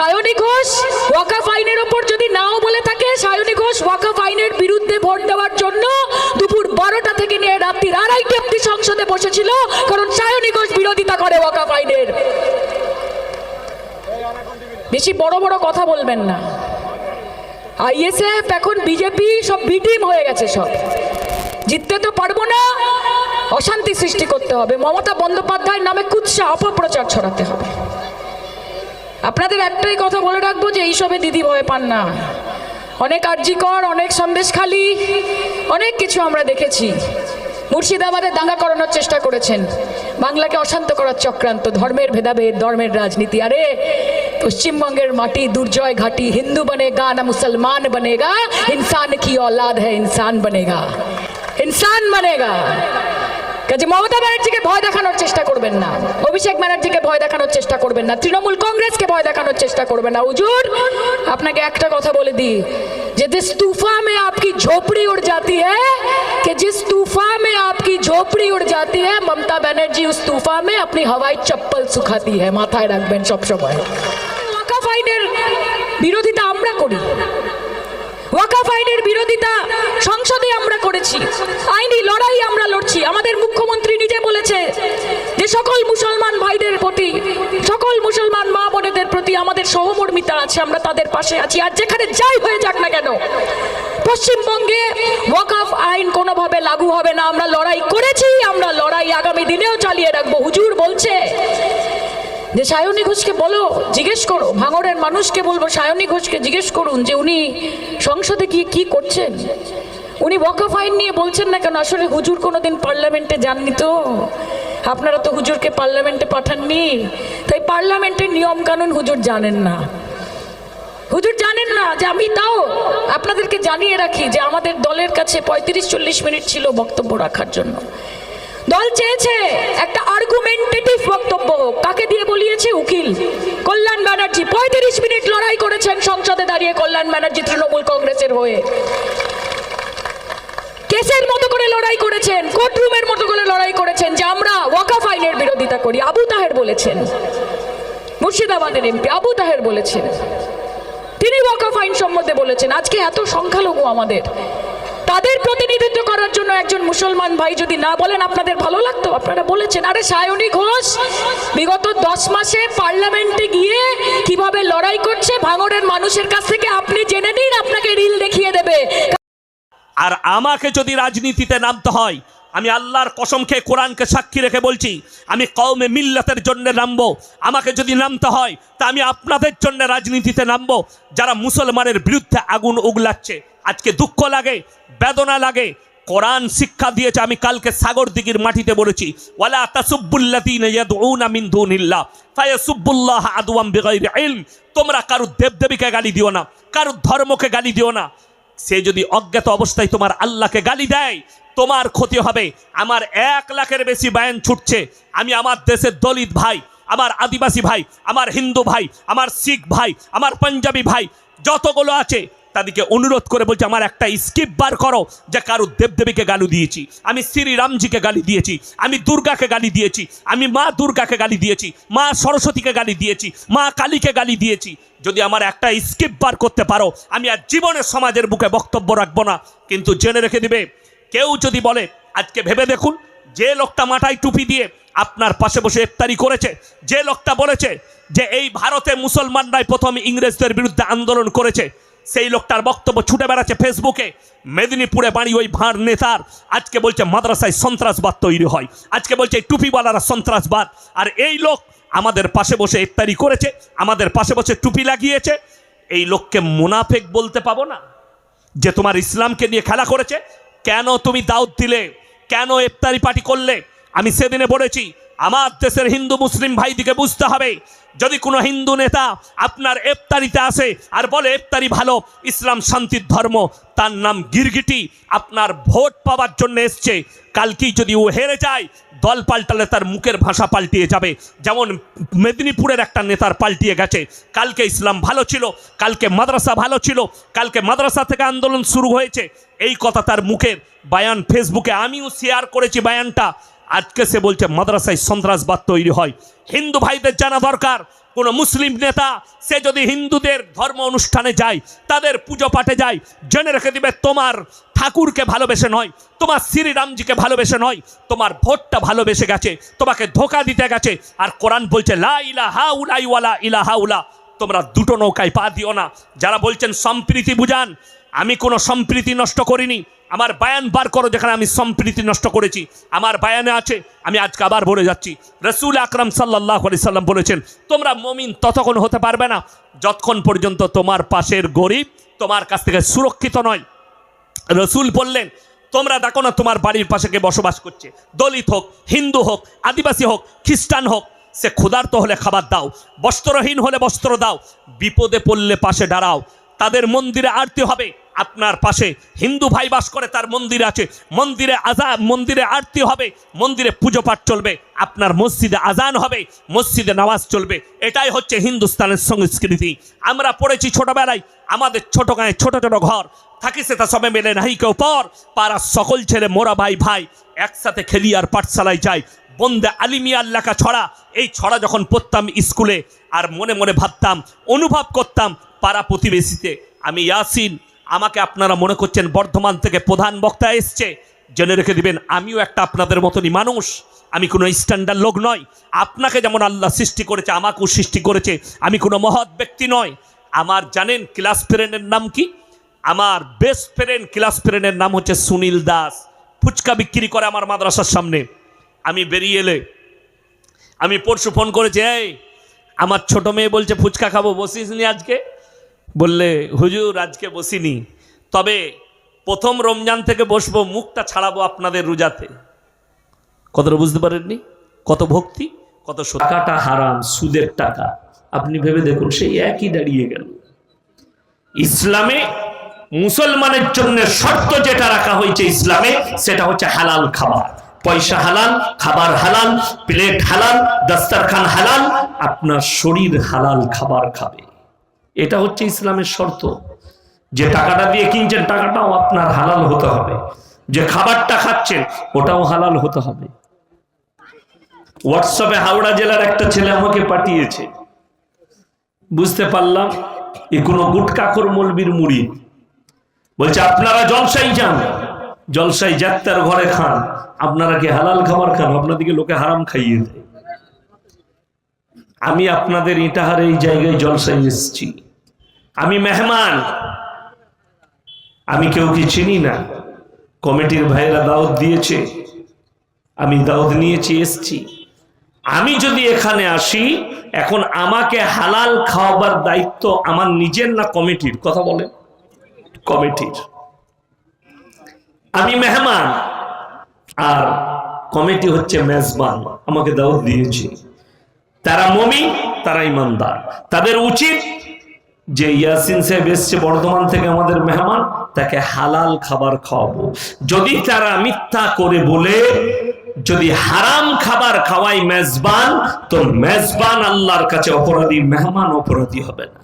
সায়নী ঘোষ ওয়াকাফ আইনের ওপর যদি নাও বলে থাকে, সায়নী ঘোষ ওয়াকাফ আইনের বিরুদ্ধে ভোট দেওয়ার জন্য দুপুর বারোটা থেকে নিয়ে রাত্রির আড়াইটে অব্দি সংসদে বসেছিল, কারণ সায়নী ঘোষ বিরোধিতা করে ওয়াকাফ আইনের বেশি বড় বড় কথা বলবেন না। আইএসএফ, এখন বিজেপি, সব বিটিম হয়ে গেছে সব। জিততে তো পারব না, অশান্তি সৃষ্টি করতে হবে। মমতা বন্দ্যোপাধ্যায়ের নামে কুৎসা, অপপ্রচার ছড়াতে হবে। আপনাদের একটাই কথা বলে রাখবো যে এইসবে দিদি ভয় পান না অনেক আর্জিকর অনেক সন্দেশখালি অনেক কিছু আমরা দেখেছি মুর্শিদাবাদে দাঙ্গা করানোর চেষ্টা করেছেন বাংলাকে অশান্ত করার চক্রান্ত ধর্মের ভেদাভেদ ধর্মের রাজনীতি আরে পশ্চিমবঙ্গের মাটি দুর্জয় ঘাটি হিন্দু বনেগা না মুসলমান বনেগা ইনসান কি औलाद है इंसान बनेगा इंसान बनेगा কাজে মমতা ব্যানার্জিকে ভয় দেখানোর চেষ্টা করবেন না অভিষেক ব্যানার্জিকে ভয় দেখানোর চেষ্টা করবেন না তৃণমূল কংগ্রেসকে ভয় দেখানোর চেষ্টা করবেন না হুজুর আপনাকে একটা কথা বলে দিই যে जिस तूफा में आपकी झोपड़ी उड़ जाती है कि जिस तूफा में आपकी झोपड़ी उड़ जाती है ममता बनर्जी उस तूफा में अपनी हवाई चप्पल सुखाती है মাথায় রাখবেন সব সময় ওয়াকাফ আইনের বিরোধিতা আমরা করি ওয়াকাফ আইনের বিরোধিতা সংসদে আমরা করেছি। আইনি লড়াই আমরা লড়ছি। আমাদের মুখ্যমন্ত্রী নিজে বলেছে যে সকল মুসলমান ভাইদের প্রতি, সকল মুসলমান মা বোনেদের প্রতি আমাদের সহমর্মিতা আছে, আমরা তাদের পাশে আছি। আর যেখানে যাই হয়ে যাক না কেন, পশ্চিমবঙ্গে ওয়াকাফ আইন কোনোভাবে লাগু হবে না। আমরা লড়াই করেছি, আমরা লড়াই আগামী দিনেও চালিয়ে রাখব। হুজুর বলছে যে সায়নী ঘোষকে বলো, জিজ্ঞেস করো। ভাঙড়ের মানুষকে বলব, সায়নী ঘোষকে জিজ্ঞেস করুন যে উনি সংসদে গিয়ে কি করছেন? উনি ওয়াকফ আইন নিয়ে বলছেন না কেন? আসলে হুজুর কোনোদিন পার্লামেন্টে যাননি তো। আপনারা তো হুজুরকে পার্লামেন্টে পাঠাননি। তাই পার্লামেন্টের নিয়ম কানুন হুজুর জানেন না। হুজুর জানেন না যে আমি তাও আপনাদেরকে জানিয়ে রাখি যে আমাদের দলের কাছে পঁয়ত্রিশ চল্লিশ মিনিট ছিল বক্তব্য রাখার জন্য। দল চেয়েছে একটা আর্গুমেন্টেটিভ বক্তব্য। হোক কাকে দিয়ে বলিয়েছে? উকিল। কল্যাণ ব্যানার্জি, পঁয়ত্রিশ মিনিট লড়াই করেছেন সংসদে দাঁড়িয়ে কল্যাণ ব্যানার্জি তৃণমূল কংগ্রেসের হয়ে। কেসের মতো করে লড়াই করেছেন, কোর্টরুমের মতো করে লড়াই করেছেন, যে আমরা ওয়াকাফ আইনের বিরোধিতা করি, আবু তাহের বলেছেন। মুর্শিদাবাদের এমপি আবু তাহের বলেছেন। তিনি ওয়াকাফ আইন সম্বন্ধে বলেছেন, আজকে এত সংখ্যালঘু আমাদের। তাদের প্রতিনিধিত্ব করার জন্য একজন মুসলমান ভাই যদি না বলেন, আপনাদের ভালো লাগতো? আপনারা বলেছেন, আরে সায়নী ঘোষ, বিগত দশ মাসে পার্লামেন্টে গিয়ে কীভাবে লড়াই করছে, ভাঙড়ের মানুষের কাছ থেকে আপনি জেনে নিন, আপনাকে রিল দেখিয়ে দেবে। আর আমাকে যদি রাজনীতিতে নামতে হয় আমি আল্লাহর কসম খেয়ে কোরআনকে সাক্ষী রেখে বলছি, আমি কওমে মিল্লাতের জন্য নামবো। আমাকে যদি নামতে হয়, তা আমি আপনাদের জন্য রাজনীতিতে নামবো। যারা মুসলমানের বিরুদ্ধে আগুন উগলাচ্ছে, আজকে দুঃখ লাগে, বেদনা লাগে। কোরআন শিক্ষা দিয়েছে, আমি কালকে সাগর দিঘির মাটিতে বলেছি, ওয়ালা তাসুব্বুল্লাযীনা ইয়াদউনা মিন দুনিল্লাহ ইলম। তোমরা কারও দেবদেবীকে গালি দিও না কারও ধর্মকে গালি দিও না। সে যদি অজ্ঞাত অবস্থায় তোমার আল্লাহকে গালি দেয়, তোমার ক্ষতি হবে। আমার এক লাখের বেশি বায়ান ছুটছে। আমি আমার দেশের দলিত ভাই, আমার আদিবাসী ভাই, আমার হিন্দু ভাই, আমার শিখ ভাই, আমার পাঞ্জাবি ভাই, যতগুলো আছে তাদেরকে অনুরোধ করে বলছে, আমার একটা স্কিপ বার করো, যে কারও দেবদেবীকে গালি দিয়েছি, আমি শ্রীরামজিকে গালি দিয়েছি, আমি দুর্গাকে গালি দিয়েছি, আমি মা দুর্গাকে গালি দিয়েছি, মা সরস্বতীকে গালি দিয়েছি, মা কালীকে গালি দিয়েছি। যদি আমার একটা স্কিপ বার করতে পারো, আমি আর জীবনে সমাজের বুকে বক্তব্য রাখব না। কিন্তু জেনে রেখে দিবে, কেউ যদি বলে, আজকে ভেবে দেখুন, যে লোকটা মাথায় টুপি দিয়ে আপনার পাশে বসে ইফতারি করেছে, যে লোকটা বলেছে যে এই ভারতে মুসলমানরাই প্রথম ইংরেজদের বিরুদ্ধে আন্দোলন করেছে সেই লোকটার বক্তব্য ছুটে বেড়াচ্ছে ফেসবুকে। মেদিনীপুরে বাড়ি ওই ভাঁড় নেতার। আজকে বলছে মাদ্রাসায় সন্ত্রাসবাদ তৈরি হয়। আজকে বলছে এই টুপিওয়ালারা সন্ত্রাসবাদ। আর এই লোক আমাদের পাশে বসে ইফতারি করেছে, আমাদের পাশে বসে টুপি লাগিয়েছে। এই লোককে মুনাফেক বলতে পাবো না? যে তোমার ইসলামকে নিয়ে খেলা করেছে, কেন তুমি দাউদ দিলে? কেন ইফতারি পার্টি করলে? আমি সেদিনে বলেছি, আমার দেশের হিন্দু, মুসলিম ভাইদিকে বুঝতে হবে। যদি কোনো হিন্দু নেতা আপনার এফতারিতে আসে আর বলে, এফতারি ভালো, ইসলাম শান্তির ধর্ম, তার নাম গিরগিটি, আপনার ভোট পাওয়ার জন্য এসছে। কালকেই যদি ও হেরে যায়, দল পাল্টালে তার মুখের ভাষা পাল্টিয়ে যাবে। যেমন মেদিনীপুরের একটা নেতার পাল্টিয়ে গেছে। কালকে ইসলাম ভালো ছিল, কালকে মাদ্রাসা ভালো ছিল, কালকে মাদ্রাসা থেকে আন্দোলন শুরু হয়েছে। এই কথা তার মুখের বায়ান ফেসবুকে, আমিও শেয়ার করেছি বায়ানটা। আজকে সে বলছে, মাদ্রাসায় সন্ত্রাসবাদ তৈরি হয়। হিন্দু ভাইদের জানা দরকার। কোনো মুসলিম নেতা, সে যদি হিন্দুদের ধর্ম অনুষ্ঠানে যায়, তাদের পুজো পাঠে যায়, জেনে রেখে দিবে, তোমার ঠাকুরকে ভালোবেসে নয়, তোমার শ্রীরামজিকে ভালোবেসে নয়, তোমার ভোটটা ভালোবেসে গেছে, তোমাকে ধোকা দিতে গেছে, আর কোরআন বলছে, লা ইলাহা উলাইওয়ালা ইলাহা উলা। তোমরা দুটো নৌকায় পা দিও না। যারা বলছেন, সম্প্রীতি বুঝান, আমি কোনো সম্প্রীতি নষ্ট করিনি। আমার বায়ান বার করো যেখানে আমি সম্প্রীতি নষ্ট করেছি। আমার বায়ানে আছে, আমি আজকে আবার বলে যাচ্ছি। রসুল আকরাম সাল্লাহ আলি সাল্লাম বলেছেন, তোমরা মমিন ততক্ষণ হতে পারবে না যতক্ষণ পর্যন্ত তোমার পাশের গরিব তোমার কাছ থেকে সুরক্ষিত নয়। রসুল বললেন, তোমরা দেখো না তোমার বাড়ির পাশে কে বসবাস করছে। দলিত হোক, হিন্দু হোক, আদিবাসী হোক, খ্রিস্টান হোক, সে ক্ষুধার্ত হলে খাবার দাও, বস্ত্রহীন হলে বস্ত্র দাও, বিপদে পড়লে পাশে দাঁড়াও। তাদের মন্দিরে আরতি হবে। আপনার পাশে হিন্দু ভাই বাস করে, তার মন্দির আছে। মন্দিরে আজা মন্দিরে আরতি হবে, মন্দিরে পুজো পাঠ চলবে, আপনার মসজিদে আজান হবে, মসজিদে নামাজ চলবে। এটাই হচ্ছে হিন্দুস্তানের সংস্কৃতি। আমরা পড়েছি ছোটবেলায়, আমাদের ছোট গায়ে ছোট ছোট ঘর। থাকি সে তা সবে মেলে নাহি কেউ পর। পাড়ার সকল ছেলে, মোরা ভাই ভাই, একসাথে খেলি আর পাঠশালায় যাই। বন্দে আলিমিয়ার লেখা ছড়া, এই ছড়া যখন পড়তাম স্কুলে, আর মনে মনে ভাবতাম, অনুভব করতাম পাড়া প্রতিবেশীতে, আমি ইয়াসিন আমাকে আপনারা মনে করছেন বর্ধমান থেকে প্রধান বক্তা এসছে, জেনে রেখে দিবেন, আমিও একটা আপনাদের মতনই মানুষ, আমি কোনো স্ট্যান্ডার্ড লোক নয় আপনাকে যেমন আল্লাহ সৃষ্টি করেছে, আমাকেও সৃষ্টি করেছে, আমি কোনো মহৎ ব্যক্তি নয় আমার জানেন ক্লাস ফ্রেন্ডের নাম কি? আমার বেস্ট ফ্রেন্ড ক্লাস ফ্রেন্ডের নাম হচ্ছে সুনীল দাস। ফুচকা বিক্রি করে আমার মাদ্রাসার সামনে। আমি বেরিয়ে এলে, আমি পরশু ফোন করেছি, এই, আমার ছোট মেয়ে বলছে ফুচকা খাব, বসিস নি আজকে? বললে, হুজুর, আজকে বসিনি। তবে প্রথম রমজান থেকে বসবো, মুখটা ছাড়াবো আপনাদের রোজাতে। কতটা বুঝতে পারেননি? কত ভক্তি, কত। টাকাটা হারাম, সুদের টাকা। আপনি ভেবে দেখুন, সেই একই দাঁড়িয়ে গেল। ইসলামে মুসলমানের জন্য শর্ত যেটা রাখা হয়েছে ইসলামে, সেটা হচ্ছে হালাল খাবার। পয়সা হালাল, খাবার হালাল, প্লেট হালাল, দস্তারখান হালাল, আপনার শরীর হালাল খাবার খাবে। এটা হচ্ছে ইসলামের শর্ত। যে টাকাটা দিয়ে কিনছেন, টাকাটাও আপনার হালাল হতে হবে। যে খাবারটা খাচ্ছেন, ওটাও হালাল হতে হবে। হোয়াটসঅ্যাপে হাওড়া জেলার একটা ছেলে আমাকে পাঠিয়েছে। বুঝতে পারলাম, এ কোনো গুটকাকর মলবির মুড়ি। বলছে, আপনারা জলসাই যান। জলসাই যাত্রার ঘরে খান। আপনারা কি হালাল খাবার খান? আপনাদেরকে লোকে হারাম খাইয়ে দেয়। আমি আপনাদের ইটাহার এই জায়গায় জলসাই এসেছি। আমি মেহমান। আমি কেউ কি চিনি না? কমিটির ভাইরা দাওয়াত দিয়েছে। আমি দাওয়াত নিয়েছি, এসছি। আমি যদি এখানে আসি, এখন আমাকে হালাল খাওয়াবার দায়িত্ব আমার নিজের না কমিটির? কথা বলে কমিটির। আমি মেহমান। আর কমিটি হচ্ছে মেজবান। আমাকে দাওয়াত দিয়েছে। তারা মমি তারা ইমানদার। তাদের উচিত যে ইয়াসিন সাহেব এসছে বর্ধমান থেকে আমাদের মেহমান, তাকে হালাল খাবার খাওয়াবো। যদি তারা মিথ্যা করে বলে, যদি হারাম খাবার খাওয়াই মেজবান, তো মেজবান আল্লাহর কাছে অপরাধী, মেহমান অপরাধী হবে না।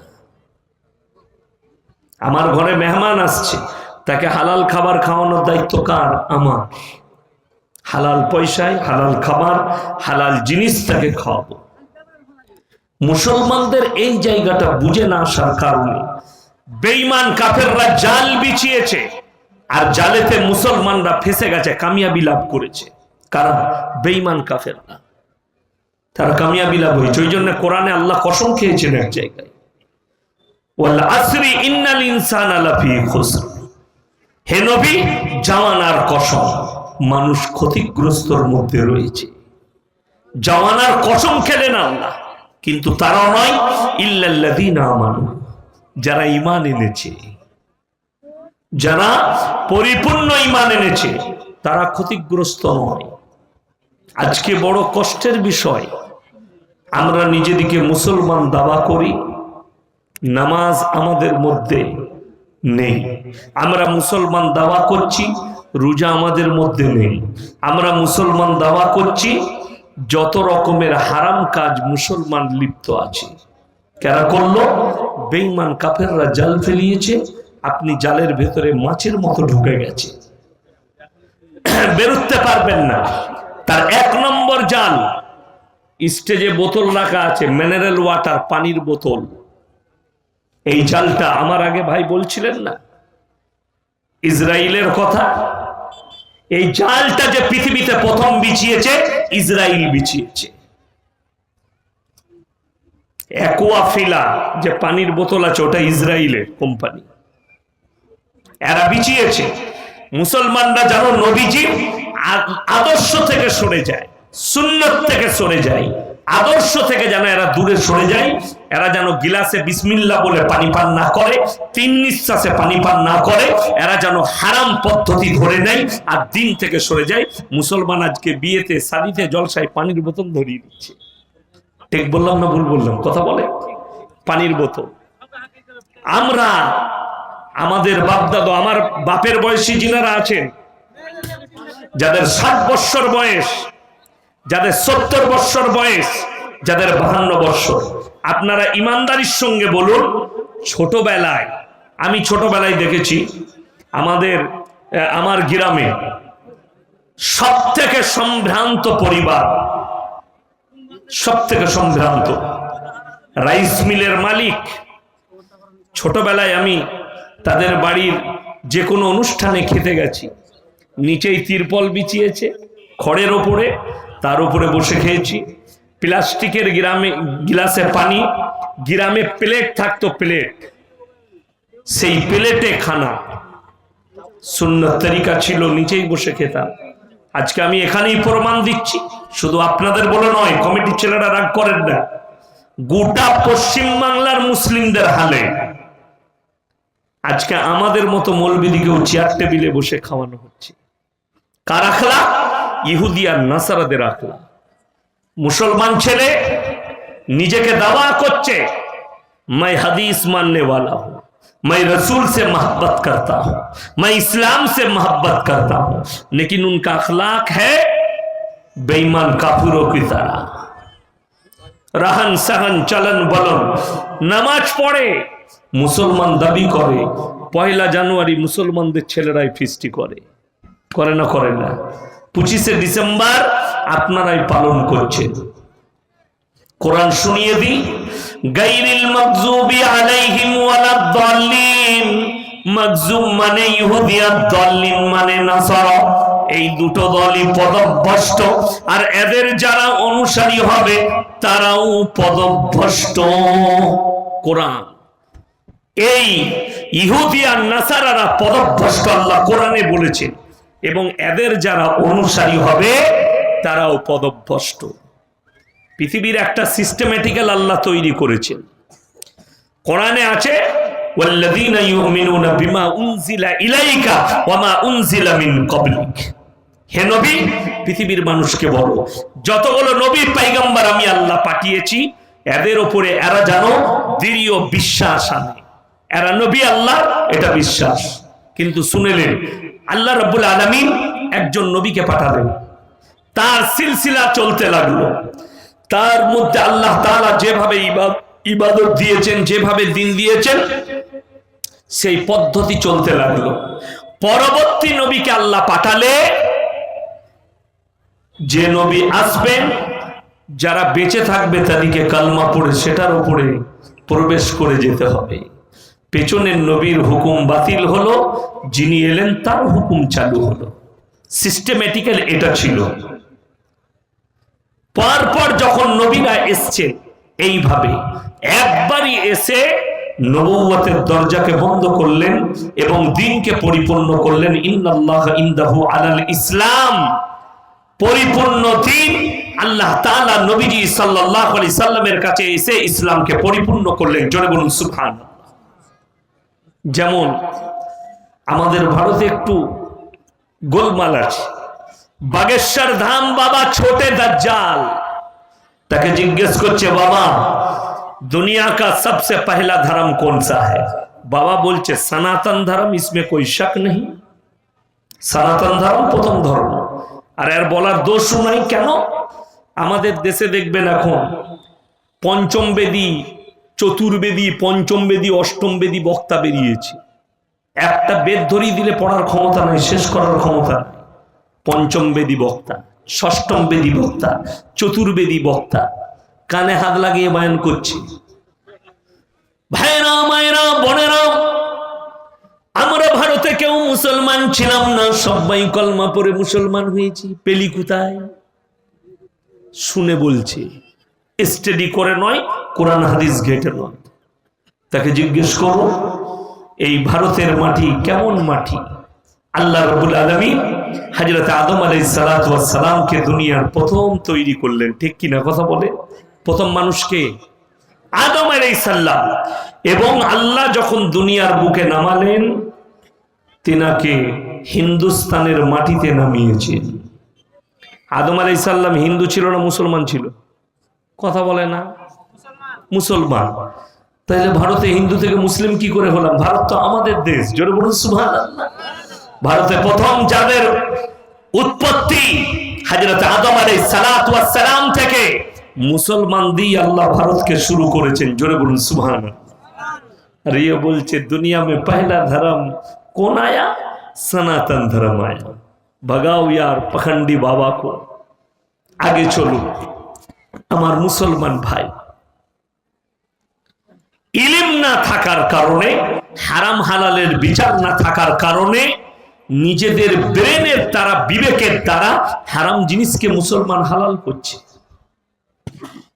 আমার ঘরে মেহমান আসছে, তাকে হালাল খাবার খাওয়ানোর দায়িত্ব কার? আমার। হালাল পয়সায় হালাল খাবার, হালাল জিনিস তাকে খাওয়াবো। মুসলমানদের এই জায়গাটা বুঝে না আসার কারণে। বেঈমান কাফেররা জাল বিছিয়েছে আর জালেতে মুসলমানরা ফেসে গেছে, কামিয়াবি লাভ করেছে। কারণ বেঈমান কাফেররা। তারা কামিয়াবি লাভ হয়েছে। ওই জন্য কোরআনে আল্লাহ কসম খেয়েছেন এক জায়গায়। হে নবী জামানার কসম, মানুষ ক্ষতিগ্রস্তর মধ্যে রয়েছে। জামানার কসম খেলেন আল্লাহ। কিন্তু তারাও নয়, ইল্লাল্লাযীনা আমানু। যারা ঈমান এনেছে, যারা পরিপূর্ণ ঈমান এনেছে, তারা ক্ষতিগ্রস্ত নয়। আজকে বড় কষ্টের বিষয়, আমরা নিজেদিকে মুসলমান দাবা করি, নামাজ আমাদের মধ্যে নেই। আমরা মুসলমান দাওয়া করছি, রোজা আমাদের মধ্যে নেই। আমরা মুসলমান দাওয়া করছি যত রকমের হারাম কাজ মুসলমান লিপ্ত আছে। কেরা করল? বেইমান কাফেররা জাল ফেলিয়েছে, আপনি জালের ভেতরে মাছের মতো ঢুকে গেছে। বেরোতে পারবেন না। তার এক নম্বর জাল, স্টেজে বোতল রাখা আছে মিনারেল ওয়াটার পানির বোতল। এই জালটা আমার আগে ভাই বলছিলেন না? ইসরায়েলের কথা? এই জালটা যে পৃথিবীতে প্রথম বিছিয়েছে ইসরায়েল বিছিয়েছে। অ্যাকোয়াফিলা যে পানির বোতল আছে, ওটা ইসরায়েলের কোম্পানি। এরা বিছিয়েছে। মুসলমানরা যেন নবীজির আ- আদর্শ থেকে সরে যায়, সুন্নত থেকে সরে যায়। আদর্শ থেকে যেন এরা দূরে সরে যায় এরা যেন গিলাসে বিসমিল্লা বলে পানি পান না করে, তিন নিঃশ্বাসে পানি পান না করে, এরা যেন হারাম পদ্ধতি ধরে নেয় আর দিন থেকে সরে যায়। মুসলমান আজকে বিয়েতে শাদিতে জলসায় পানির বোতল ধরিয়ে দিচ্ছে। ঠিক বললাম না ভুল বললাম? কথা বলে? পানির বোতল। আমরা, আমাদের বাপদাদা, আমার বাপের বয়সী যিনারা আছেন, যাদের ষাট বৎসর বয়স, যাদের সত্তর বৎসর বয়স যাদের বাহান্ন বৎসর। আপনারা ইমানদারির সঙ্গে বলুন, ছোটবেলায়, আমি ছোটবেলায় দেখেছি, আমাদের আমার গ্রামে সব থেকে সম্ভ্রান্ত পরিবার সব থেকে সম্ভ্রান্ত, রাইস মিলের মালিক। ছোটবেলায় আমি তাদের বাড়ির যে কোনো অনুষ্ঠানে খেতে গেছি। নিচেই তিরপল বিছিয়েছে, খড়ের ওপরে, তার উপরে বসে খেয়েছি। প্লাস্টিকের গ্রামে গিলাসে পানি, গ্রামে প্লেট থাকতো প্লেট। সেই প্লেটে খানা। শূন্য তরিকা ছিল নিচেই বসে খেতাম। আজকে আমি এখানেই প্রমাণ দিচ্ছি। শুধু আপনাদের বলে নয় কমিটির ছেলেরা রাগ করেন না। গোটা পশ্চিম বাংলার মুসলিমদের হালে। আজকে আমাদের মতো মৌলবিদিকেও চেয়ার টেবিলে বসে খাওয়ানো হচ্ছে। কার আখলা? ইহুদি আর নাসারাদের আখলা। মুসলমান ছেলে নিজেকে দাওয়া করছে मैं हदीस मानने वाला हूं मैं रसूल से मोहब्बत करता हूं मैं इस्लाम से मोहब्बत करता हूं लेकिन उनका अखलाक है बेईमान काफिरों की तरह রাহান সাহান চালান বলন নামাজ পড়ে মুসলমান দাবি করে পয়লা জানুয়ারি মুসলমানদের ছেলেরাই ফিস্টি করে করে না করে না পঁচিশে ডিসেম্বর আপনারাই পালন করছেন। কোরআন শুনিয়ে দিই, গাইরিল মাগজুবি আলাইহিম ওয়ালাদ-দাল্লিন মাগজুম মানে ইহুদি আর দল্লিন মানে নাসারা। এই দুটো দলই পদভ্রষ্ট, আর এদের যারা অনুসারী হবে, তারাও পদভ্রষ্ট। কোরআন। এই ইহুদি আর নাসারারা পদভ্রষ্ট, আল্লাহ কোরআনে বলেছেন এবং এদের যারা অনুসারী হবে, তারাও পদভ্রষ্ট। পৃথিবীর একটা সিস্টেমেটিক্যাল আল্লাহ তৈরি করেছেন। কোরআনে আছে হে নবী, পৃথিবীর মানুষকে বলো, যতগুলো নবী পয়গম্বর আমি আল্লাহ পাঠিয়েছি, এদের উপরে এরা জানো দৃঢ় বিশ্বাস আনে। এরা নবী আল্লাহ, এটা বিশ্বাস। কিন্তু শুনেলেন আল্লাহ রাব্বুল আলামিন একজন নবীকে পাঠালেন। তার সিলসিলা চলতে লাগল। তার মধ্যে আল্লাহ তাআলা যেভাবে ইবাদ- ইবাদত দিয়েছেন, যেভাবে দিন দিয়েছেন, সেই পদ্ধতি চলতে লাগল। পরবর্তী নবীকে আল্লাহ পাঠালে যে নবী আসবেন যারা বেঁচে থাকবে তাদেরকে কালমা পড়ে সেটার উপরে প্রবেশ করে যেতে হবে। পেছনের নবীর হুকুম বাতিল হলো, যিনি এলেন তার হুকুম চালু হলো। সিস্টেমেটিক্যাল এটা ছিল। পরপর যখন নবীরা এসছেন এইভাবে একবারই এসে নবুয়তের দরজাকে বন্ধ করলেন এবং দিনকে পরিপূর্ণ করলেন। ইন্নাল্লাহ ইন্দাহু আলাল ইসলাম। পরিপূর্ণ দিন আল্লাহ তাআলা নবীজি সাল্লাল্লাহু আলাইহি সাল্লামের কাছে এসে ইসলামকে পরিপূর্ণ করলেন। জোরে বলুন সুবহান যেমন আমাদের ভারতে একটু গোলমাল আছে। বাগেশ্বর ধাম বাবা ছোটে দাজ্জাল। তাকে জিজ্ঞেস করছে, বাবা, দুনিয়া কা সবসে পহলা ধর্ম কোন সা হ্যাঁ বাবা বলছে, সনাতন ধর্ম ইসমে কই শক নেই সনাতন ধর্ম প্রথম ধর্ম। আর এর বলার দোষ নাই কেন? আমাদের দেশে দেখবেন এখন পঞ্চম বেদী চতুর্বেদী পঞ্চম বেদী অষ্টম বেদী বক্তা বেরিয়েছে। একটা বেদ ধরিয়ে দিলে পড়ার ক্ষমতা নাই, শেষ করার ক্ষমতা পঞ্চম বেদী বক্তা ষষ্ঠম বেদী বক্তা, চতুর্বেদী বক্তা, কানে হাত লাগিয়ে বয়ান করছে। ভাইরা মায়েরা, বোনেরা, আমরা ভারতে কেউ মুসলমান ছিলাম না, সবাই কলমা পরে মুসলমান হয়েছি। পেলি কোথায়? শুনে বলছে, স্টাডি করে নয় কোরআন হাদিস ঘেটে নয় তাকে জিজ্ঞেস করো, এই ভারতের মাটি কেমন মাটি? আল্লাহ রবুল আলমী হাজরত আদম আলাই সালামকে দুনিয়ার প্রথম তৈরি করলেন। ঠিক কিনা কথা বলে? প্রথম মানুষকে আদম আলাই সাল্লাম এবং আল্লাহ যখন দুনিয়ার বুকে নামালেন, তেনাকে হিন্দুস্তানের মাটিতে নামিয়েছেন। আদম আলাই সাল্লাম হিন্দু ছিল না, মুসলমান ছিল? কথা বলে না। মুসলমান। তাহলে ভারতে হিন্দু থেকে মুসলিম কি করে হলাম? ভারত তো আমাদের দেশ। জোরে বলুন সুভান ভারতে প্রথম যাদের উৎপত্তি হাজরত আদম আলাই সালাম থেকে মুসলমান দিয়ে আল্লাহ ভারতকে শুরু করেছেন। জোরে বলুন সুভান আর ইয়ে বলছে, দুনিয়া মে পহলা ধর্ম কোন আয়া? সনাতন ধর্ম আয়া। ভগাও ইয়ার পখন্ডি বাবা কো। আগে চলুন আমার মুসলমান ভাই ইলিম না থাকার কারণে, হারাম হালালের বিচার না থাকার কারণে, নিজেদের ব্রেনের দ্বারা, বিবেকের দ্বারা হারাম জিনিসকে মুসলমান হালাল করছে।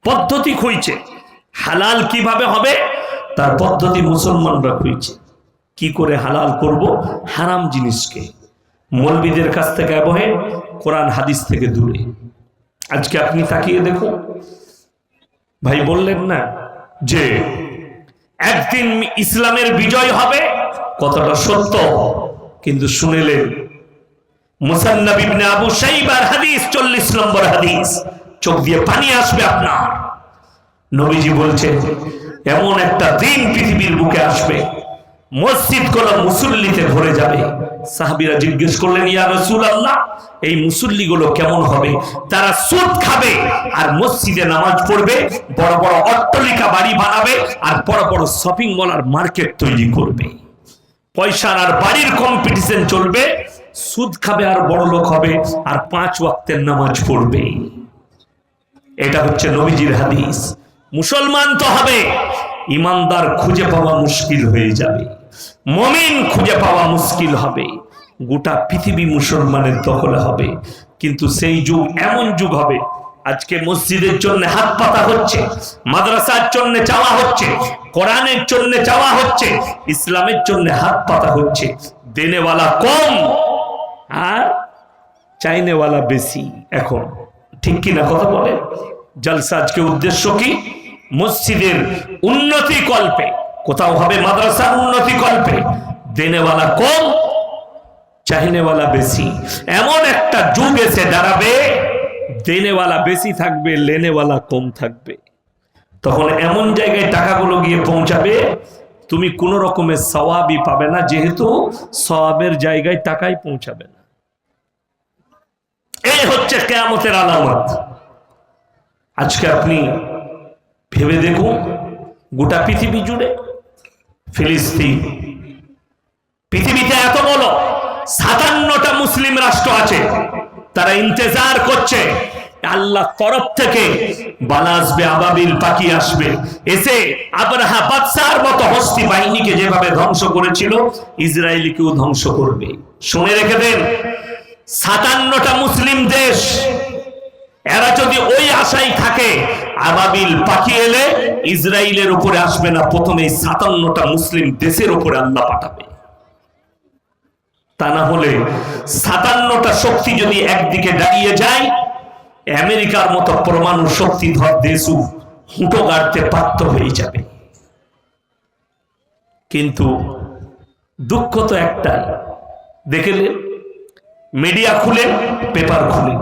পদ্ধতি খুঁজছে। হালাল কীভাবে হবে? তার পদ্ধতি মুসলমানরা খুঁজছে। কি করে হালাল করব? হারাম জিনিসকে। মৌলবিদের কাছ থেকে বহে, কোরআন হাদিস থেকে দূরে। আজকে আপনি তাকিয়ে দেখুন। ভাই বললেন না যে একদিন ইসলামের বিজয় হবে। কতটা সত্য, কিন্তু শুনেলেন মুসান্নাব আবু সাইবার হাদিস 40 নম্বর হাদিস, চোখ দিয়ে পানি আসবে আপনার। নবীজি বলছেন, এমন একটা দিন পৃথিবীর বুকে আসবে। মসজিদগুলো মুসল্লিতে ভরে যাবে। সাহাবীরা জিজ্ঞেস করলেন, ইয়া রাসূলুল্লাহ, এই মুসল্লি গুলো কেমন হবে? তারা সুদ খাবে আর মসজিদে নামাজ পড়বে, বড় বড় অট্টলিকা বাড়ি বানাবে আর বড় বড় শপিং মল আর মার্কেট তৈরি করবে। পয়সার আর বাড়ির কম্পিটিশন চলবে, সুদ খাবে আর বড় লোক হবে আর পাঁচ ওয়াক্তের নামাজ পড়বে। এটা হচ্ছে নবীজির হাদিস। মুসলমান তো হবে, ইমানদার খুঁজে পাওয়া মুশকিল হয়ে যাবে। মমিন খুঁজে পাওয়া মুশকিল হবে। গোটা পৃথিবী মুসলমানের দখলে হবে। কিন্তু সেই যুগ এমন যুগ হবে, আজকে মসজিদের জন্য হাত পাতা হচ্ছে, মাদ্রাসার জন্য চাওয়া হচ্ছে, কোরআনের জন্য চাওয়া হচ্ছে, ইসলামের জন্য হাত পাতা হচ্ছে। দেনেওয়ালা কম, আর চাইনেওয়ালা বেশি এখন। ঠিক কিনা কথা বলে? জলসা আজকে উদ্দেশ্য কি? মসজিদের উন্নতি কল্পে কোথাও হবে মাদ্রাসার উন্নতি কল্পে। দেনেওয়ালা কম, চাহিনেওয়ালা বেশি। এমন একটা যুগ এসে দাঁড়াবে, দেনেওয়ালা বেশি থাকবে, লেনেওয়ালা কম থাকবে। তখন এমন জায়গায় টাকাগুলো গিয়ে পৌঁছাবে, তুমি কোনো রকমের সওয়াবই পাবে না, যেহেতু সওয়াবের জায়গায় টাকাই পৌঁছাবে না। এই হচ্ছে কেয়ামতের আলামত। আজকে আপনি ভেবে দেখুন, গোটা পৃথিবী জুড়ে ফিলিস্তিন। পৃথিবীতে এত বড় সাতান্নটা মুসলিম রাষ্ট্র আছে, তারা ইন্তজার করছে, আল্লাহ তরফ থেকে বালা আসবে, আবাবিল পাখি আসবে। এসে আবরাহা বাদশার মতো হস্তি বাহিনীকে যেভাবে ধ্বংস করেছিল, ইসরায়েলিকেও ধ্বংস করবে। শুনে রেখে দেন, সাতান্নটা মুসলিম দেশ, এরা যদি ওই আশাই থাকে আবাবিল পাখি এলে ইসরায়েলের উপরে আসবে না, প্রথমে সাতান্নটা মুসলিম দেশের উপরে আল্লাহ পাঠাবে। তা না হলে সাতান্নটা শক্তি যদি একদিকে দাঁড়িয়ে যায়, আমেরিকার মতো পরমাণু শক্তিধর দেশও হুঁটো গাড়তে প্রাপ্ত হয়ে যাবে। কিন্তু দুঃখ তো একটাই দেখলে মিডিয়া খুলে পেপার খুলে।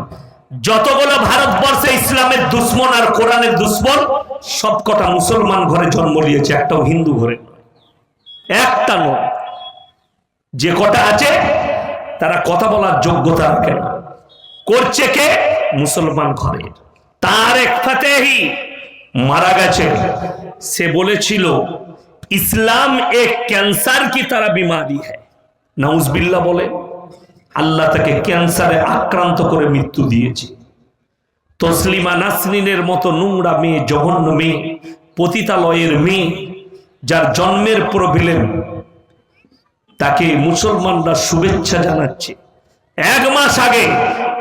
যতগুলো ভারতবর্ষে ইসলামের দুশ্মন আর কোরআনের দুশ্মন, সবকটা মুসলমান ঘরে জন্ম নিয়েছে, একটাও হিন্দু ঘরে একটা নয়। যে কটা আছে, তারা কথা বলার যোগ্যতা রাখে না। করছে কে? মুসলমান ঘরে। তার এক ফাতেহি মারা গেছে। সে বলেছিল, ইসলাম এক ক্যান্সার কি তারা বিমারি হ্যায়? নাউজবিল্লা বলে আল্লাহ তাকে ক্যান্সারে আক্রান্ত করে মৃত্যু দিয়েছে। তসলিমা নাসরিনের মতো নোংরা মেয়ে, জঘন্য মেয়ে, পতিতালয়ের মেয়ে, যার জন্মের প্রবলেম তাকে মুসলমানরা শুভেচ্ছা জানাচ্ছে। এক মাস আগে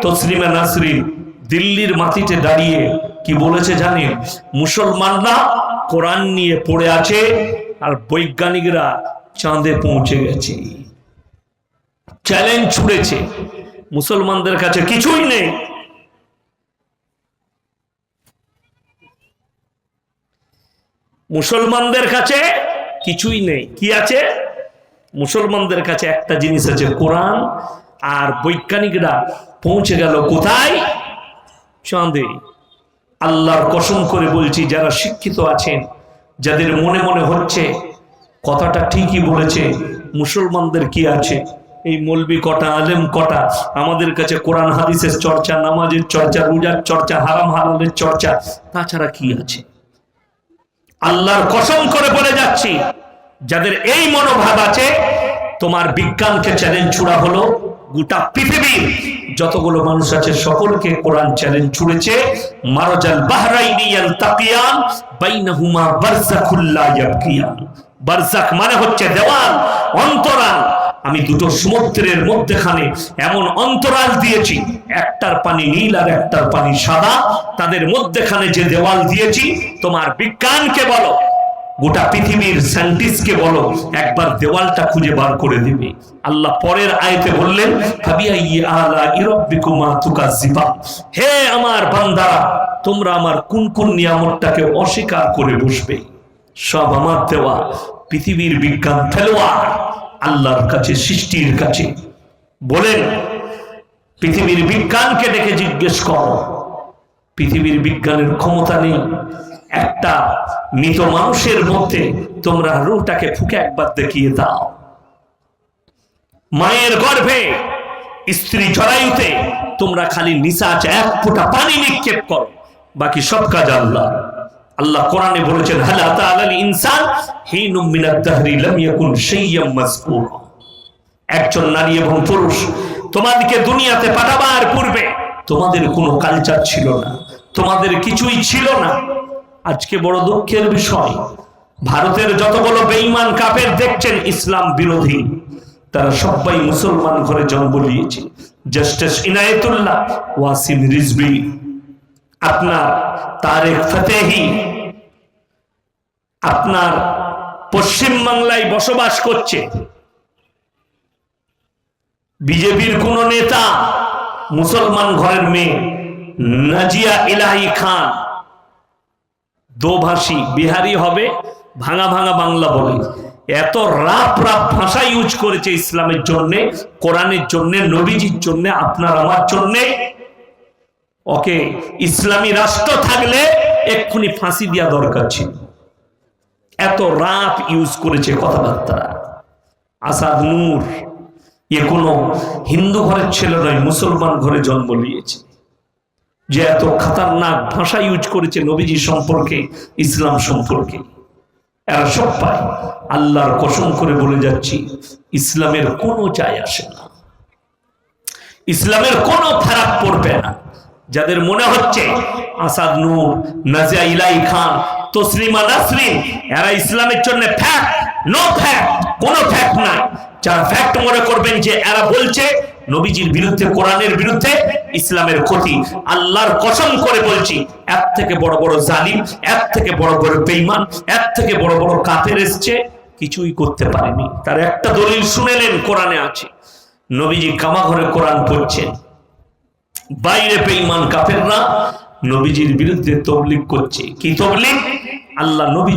তসলিমা নাসরিন দিল্লির মাটিতে দাঁড়িয়ে কি বলেছে জানেন? মুসলমানরা কোরআন নিয়ে পড়ে আছে আর বৈজ্ঞানিকরা চাঁদে পৌঁছে গেছে। চ্যালেঞ্জ ছুড়েছে। মুসলমানদের কাছে কিছুই নেই। মুসলমানদের কাছে কিছুই নেই। কি আছে? মুসলমানদের কাছে একটা জিনিস আছে, কোরআন। আর বৈজ্ঞানিকরা পৌঁছে গেল কোথায়? চাঁদে। আল্লাহর কসম করে বলছি, যারা শিক্ষিত আছেন, যাদের মনে মনে হচ্ছে, কথাটা ঠিকই বলেছে, মুসলমানদের কি আছে? এই মলবি কটা, আলেম কটা, আমাদের কাছে কোরআন, হাদিসের চর্চা, নামাজের চর্চা, রোজার চর্চা, হারাম, হালালের চর্চা, তাছাড়া কি আছে? আল্লাহর কসম করে বলে যাচ্ছি, যাদের এই মনোভাব আছে, তোমার বিজ্ঞানকে চ্যালেঞ্জ ছুড়া হলো গোটা পৃথিবীর যতগুলো মানুষ আছে, সকলকে কোরআন চ্যালেঞ্জ ছুড়েছে, মারজাল বাহরাইনি ইয়ালতাকিয়ান বাইনাহুমা বারযাখুল লা ইয়াবকিয়ান। বারযাখ মানে হচ্ছে দেওয়াল, অন্তরাল। আমি দুটো সমুদ্রের মধ্যেখানে এমন অন্তরাল দিয়েছি, একটার পানি নীল আর একটার পানি সাদা। তাদের মধ্যেখানে যে দেওয়াল দিয়েছি, তোমার বিজ্ঞানকে বলো, গোটা পৃথিবীর সায়েন্টিস্টকে বলো, একবার দেওয়ালটা খুঁজে বার করে দিবে। আল্লাহ পরের আয়তে বললেন হে আমার বান্দারা, তোমরা আমার কোন কোন নিয়ামতটাকে অস্বীকার করে বসবে? সব আমার দেওয়া, পৃথিবীর বিজ্ঞান ফেলোয়ার আল্লাহর কাছে, সৃষ্টির কাছে। বলেন পৃথিবীর বিজ্ঞানকে ডেকে জিজ্ঞেস করো। পৃথিবীর বিজ্ঞানের ক্ষমতা নেই। একটা মৃত মানুষের মধ্যে তোমরা রুহটাকে ফুকে একবার দেখিয়ে দাও। মায়ের গর্ভে স্ত্রী জরায়ুতে তোমরা খালি নিসাচ এক ফোঁটা পানি নিক্ষেপ করো। বাকি সব কাজ আল্লাহ আল্লাহ কোরআনে বলেছেন, হালা তাআলাল ইনসান হিনুম মিনাদ দাহরি লাম ইয়াকুন শাইয়াম মাযকুরা। একজন নারী এবং পুরুষ, তোমাদেরকে দুনিয়াতে পাঠাবার পূর্বে তোমাদের কোনো কালচার ছিল না, তোমাদের কিছুই ছিল না। আজকে বড় দুঃখের বিষয়, ভারতের যতগুলো বেঈমান কাপের দেখছেন ইসলাম বিরোধী, তারা সবাই মুসলমান ঘরে জন্ম নিয়েছে। জাস্টিস ইনায়েতুল্লাহ ওয়াসিম রিজবি আপনার তারেক ফতেহি আপনার পশ্চিম বাংলায় বসবাস করছে। বিজেপির কোন নেতা মুসলমান ঘরের মেয়ে নাজিয়া ইলাহি খান দোভাষী, বিহারি হবে, ভাঙা ভাঙা বাংলা বলে। এত রাপ রাপ ভাষা ইউজ করেছে ইসলামের জন্য, কোরআনের জন্য, নবীজির জন্য, আপনার আমার জন্য। ওকে, ইসলামী রাষ্ট্র থাকলে এক্ষুনি ফাঁসি দেওয়া দরকার ছিল। এত রাপ ইউজ করেছে কথাবার্তা আসাদ নূর, এ কোনো হিন্দু ঘরের ছেলে নয়, মুসলমান ঘরে জন্ম নিয়েছে। যে এত খাতারনাক ভাষা ইউজ করেছে নবীজি সম্পর্কে, ইসলাম সম্পর্কে। এরা সব পায়। আল্লাহর কসম করে বলে যাচ্ছি, ইসলামের কোনো চায় আসে না। ইসলামের কোনো ফারাক পড়বে না। যাদের মনে হচ্ছে আসাদ নূর, নাজিয়া ইলাই খান, তসলিমা নাসরিন, এরা ইসলামের জন্য ফ্যাক্ট নো ফ্যাক্ট কোনো ফ্যাক্ট নাই। যারা ফ্যাক্ট মনে করবেন যে এরা বলছে, নবীজির বিরুদ্ধে, কোরআনের বিরুদ্ধে ইসলামের ক্ষতি। আল্লাহর কসম করে বলছি, এর থেকে বড় বড় জালিম, এর থেকে বড় বড় বেঈমান, এর থেকে বড় বড় কাফের এসছে, কিছুই করতে পারেনি। তার একটা দলিল শুনেলেন কোরআনে আছে। নবীজি কামাঘরে কোরআন পড়ছেন। বাইরে পেইমান কাফেররা নবীজির বিরুদ্ধে তবলিগ করছে। কি তবলিগ? আল্লাহ নবী